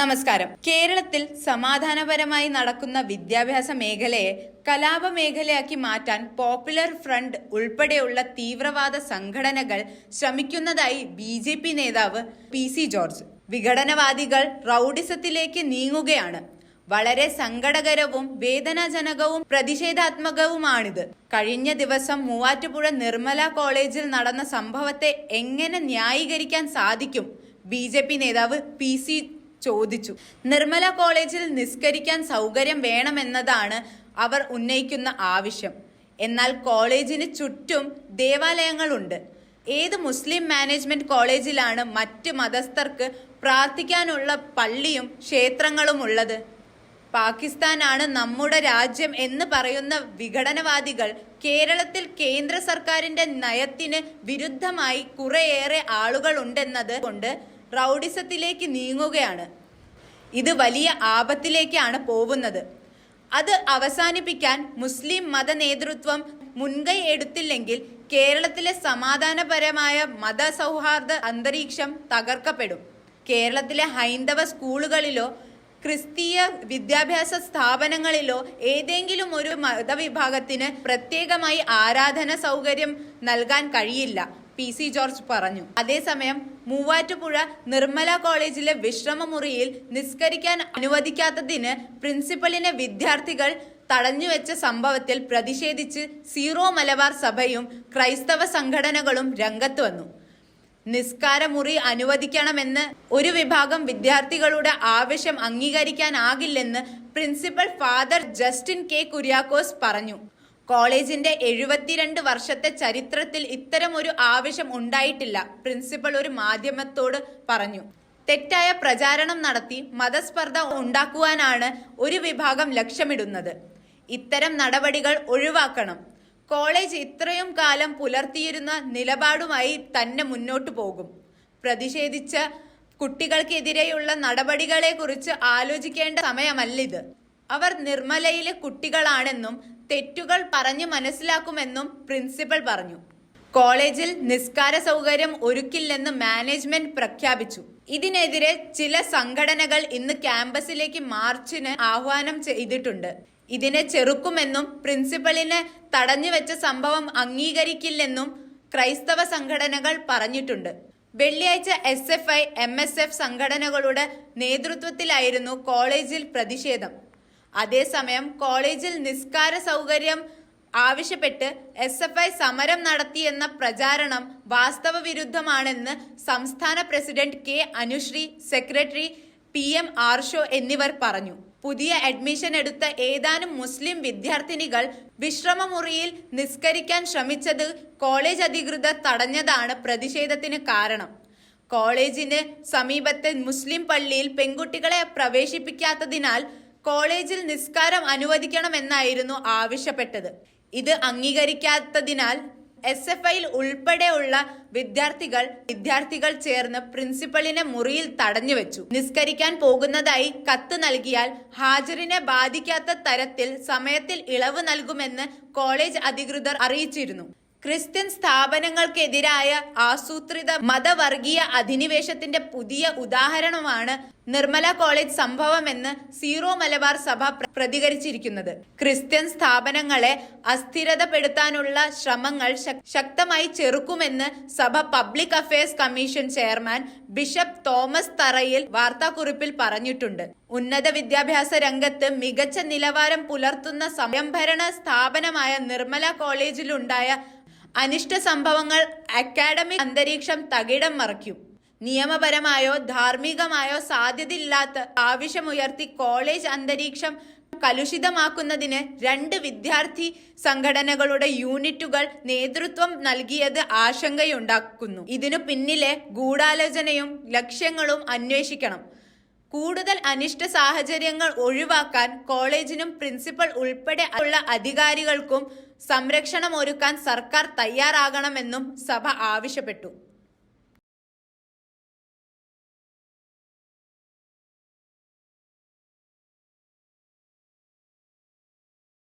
നമസ്കാരം. കേരളത്തിൽ സമാധാനപരമായി നടക്കുന്ന വിദ്യാഭ്യാസ മേഖലയെ കലാപ മേഖലയാക്കി മാറ്റാൻ പോപ്പുലർ ഫ്രണ്ട് ഉൾപ്പെടെയുള്ള തീവ്രവാദ സംഘടനകൾ ശ്രമിക്കുന്നതായി ബി ജെ പി നേതാവ് പി സി ജോർജ്. വിഘടനവാദികൾ റൌഡിസത്തിലേക്ക് നീങ്ങുകയാണ്. വളരെ സങ്കടകരവും വേദനാജനകവും പ്രതിഷേധാത്മകവുമാണിത്. കഴിഞ്ഞ ദിവസം മൂവാറ്റുപുഴ നിർമ്മല കോളേജിൽ നടന്ന സംഭവത്തെ എങ്ങനെ ന്യായീകരിക്കാൻ സാധിക്കും? ബി നേതാവ് പി ചോദിച്ചു. നിർമ്മല കോളേജിൽ നിസ്കരിക്കാൻ സൗകര്യം വേണമെന്നതാണ് അവർ ഉന്നയിക്കുന്ന ആവശ്യം. എന്നാൽ കോളേജിന് ചുറ്റും ദേവാലയങ്ങളുണ്ട്. ഏത് മുസ്ലിം മാനേജ്മെന്റ് കോളേജിലാണ് മറ്റ് മതസ്ഥർക്ക് പ്രാർത്ഥിക്കാനുള്ള പള്ളിയും ക്ഷേത്രങ്ങളും ഉള്ളത്? പാകിസ്ഥാനാണ് നമ്മുടെ രാജ്യം എന്ന് പറയുന്ന വിഘടനവാദികൾ കേരളത്തിൽ കേന്ദ്ര സർക്കാരിന്റെ നയത്തിന് വിരുദ്ധമായി കുറേയേറെ ആളുകൾ ഉണ്ടെന്നത് കൊണ്ട് റൌഡിസത്തിലേക്ക് നീങ്ങുകയാണ്. ഇത് വലിയ ആപത്തിലേക്കാണ് പോകുന്നത്. അത് അവസാനിപ്പിക്കാൻ മുസ്ലിം മത നേതൃത്വം മുൻകൈ എടുത്തില്ലെങ്കിൽ കേരളത്തിലെ സമാധാനപരമായ മതസൗഹാർദ്ദ അന്തരീക്ഷം തകർക്കപ്പെടും. കേരളത്തിലെ ഹൈന്ദവ സ്കൂളുകളിലോ ക്രിസ്തീയ വിദ്യാഭ്യാസ സ്ഥാപനങ്ങളിലോ ഏതെങ്കിലും ഒരു മതവിഭാഗത്തിന് പ്രത്യേകമായി ആരാധന സൗകര്യം നൽകാൻ കഴിയില്ല. പി സി ജോർജ് പറഞ്ഞു. അതേസമയം മൂവാറ്റുപുഴ നിർമ്മല കോളേജിലെ വിശ്രമമുറിയിൽ നിസ്കരിക്കാൻ അനുവദിക്കാത്തതിന് പ്രിൻസിപ്പലിനെ വിദ്യാർത്ഥികൾ തടഞ്ഞുവെച്ച സംഭവത്തിൽ പ്രതിഷേധിച്ച് സീറോ മലബാർ സഭയും ക്രൈസ്തവ സംഘടനകളും രംഗത്ത് വന്നു. നിസ്കാരമുറി അനുവദിക്കണമെന്ന് ഒരു വിഭാഗം വിദ്യാർത്ഥികളുടെ ആവശ്യം അംഗീകരിക്കാനാകില്ലെന്ന് principal father Justin K Kuriakose പറഞ്ഞു. കോളേജിന്റെ എഴുപത്തിരണ്ട് വർഷത്തെ ചരിത്രത്തിൽ ഇത്തരം ഒരു ആവശ്യം ഉണ്ടായിട്ടില്ല. പ്രിൻസിപ്പൽ ഒരു മാധ്യമത്തോട് പറഞ്ഞു. തെറ്റായ പ്രചാരണം നടത്തി മതസ്പർദ്ധ ഉണ്ടാക്കുവാനാണ് ഒരു വിഭാഗം ലക്ഷ്യമിടുന്നത്. ഇത്തരം നടപടികൾ ഒഴിവാക്കണം. കോളേജ് ഇത്രയും കാലം പുലർത്തിയിരുന്ന നിലപാടുമായി തന്നെ മുന്നോട്ടു പോകും. പ്രതിഷേധിച്ച കുട്ടികൾക്കെതിരെയുള്ള നടപടികളെക്കുറിച്ച് ആലോചിക്കേണ്ട സമയമല്ലിത്. അവർ നിർമ്മലയിലെ കുട്ടികളാണെന്നും തെറ്റുകൾ പറഞ്ഞു മനസ്സിലാക്കുമെന്നും പ്രിൻസിപ്പൽ പറഞ്ഞു. കോളേജിൽ നിസ്കാര സൗകര്യം ഒരുക്കില്ലെന്ന് മാനേജ്മെന്റ് പ്രഖ്യാപിച്ചു. ഇതിനെതിരെ ചില സംഘടനകൾ ഇന്ന് ക്യാമ്പസിലേക്ക് മാർച്ചിന് ആഹ്വാനം ചെയ്തിട്ടുണ്ട്. ഇതിനെ ചെറുക്കുമെന്നും പ്രിൻസിപ്പലിനെ തടഞ്ഞുവെച്ച സംഭവം അംഗീകരിക്കില്ലെന്നും ക്രൈസ്തവ സംഘടനകൾ പറഞ്ഞിട്ടുണ്ട്. വെള്ളിയാഴ്ച S F I M S F സംഘടനകളുടെ നേതൃത്വത്തിലായിരുന്നു കോളേജിൽ പ്രതിഷേധം. അതേസമയം കോളേജിൽ നിസ്കാര സൗകര്യം ആവശ്യപ്പെട്ട് എസ് എഫ് ഐ സമരം നടത്തിയെന്ന പ്രചാരണം വാസ്തവ വിരുദ്ധമാണെന്ന് സംസ്ഥാന president K Anusree secretary P M Arsho എന്നിവർ പറഞ്ഞു. പുതിയ അഡ്മിഷൻ എടുത്ത ഏതാനും മുസ്ലിം വിദ്യാർത്ഥിനികൾ വിശ്രമമുറിയിൽ നിസ്കരിക്കാൻ ശ്രമിച്ചത് കോളേജ് അധികൃതർ തടഞ്ഞതാണ് പ്രതിഷേധത്തിന് കാരണം. കോളേജിന് സമീപത്തെ മുസ്ലിം പള്ളിയിൽ പെൺകുട്ടികളെ പ്രവേശിപ്പിക്കാത്തതിനാൽ കോളേജിൽ നിസ്കാരം അനുവദിക്കണമെന്നായിരുന്നു ആവശ്യപ്പെട്ടത്. ഇത് അംഗീകരിക്കാത്തതിനാൽ എസ് എഫ് ഐയിൽ ഉൾപ്പെടെയുള്ള വിദ്യാർത്ഥികൾ വിദ്യാർത്ഥികൾ ചേർന്ന് പ്രിൻസിപ്പലിനെ മുറിയിൽ തടഞ്ഞു വെച്ചു. നിസ്കരിക്കാൻ പോകുന്നതായി കത്ത് നൽകിയാൽ ഹാജറിനെ ബാധിക്കാത്ത തരത്തിൽ സമയത്തിൽ ഇളവ് നൽകുമെന്ന് കോളേജ് അധികൃതർ അറിയിച്ചിരുന്നു. ക്രിസ്ത്യൻ സ്ഥാപനങ്ങൾക്കെതിരായ ആസൂത്രിത മതവർഗീയ അധിനിവേശത്തിന്റെ പുതിയ ഉദാഹരണമാണ് നിർമ്മല കോളേജ് സംഭവമെന്ന് സീറോ മലബാർ സഭ പ്ര- പ്രതികരിച്ചിരിക്കുന്നത്. ക്രിസ്ത്യൻ സ്ഥാപനങ്ങളെ അസ്ഥിരതപ്പെടുത്താനുള്ള ശ്രമങ്ങൾ ശക്തമായി ചെറുക്കുമെന്ന് സഭ public affairs commission chairman bishop Thomas Tharayil വാർത്താക്കുറിപ്പിൽ പറഞ്ഞിട്ടുണ്ട്. ഉന്നത വിദ്യാഭ്യാസ രംഗത്ത് മികച്ച നിലവാരം പുലർത്തുന്ന സ്വയംഭരണ സ്ഥാപനമായ നിർമ്മല കോളേജിലുണ്ടായ അനിഷ്ട സംഭവങ്ങൾ അക്കാഡമിക് അന്തരീക്ഷം തകിടം മറിക്കും. നിയമപരമായോ ധാർമ്മികമായോ സാധ്യതയില്ലാത്ത ആവശ്യമുയർത്തി കോളേജ് അന്തരീക്ഷം കലുഷിതമാക്കുന്നതിന് രണ്ട് വിദ്യാർത്ഥി സംഘടനകളുടെ യൂണിറ്റുകൾ നേതൃത്വം നൽകിയത് ആശങ്കയുണ്ടാക്കുന്നു. ഇതിനു പിന്നിലെ ഗൂഢാലോചനയും ലക്ഷ്യങ്ങളും അന്വേഷിക്കണം. കൂടുതൽ അനിഷ്ട സാഹചര്യങ്ങൾ ഒഴിവാക്കാൻ കോളേജിനും പ്രിൻസിപ്പൽ ഉൾപ്പെടെ ഉള്ള അധികാരികൾക്കും സംരക്ഷണം ഒരുക്കാൻ സർക്കാർ തയ്യാറാകണമെന്നും സഭ ആവശ്യപ്പെട്ടു.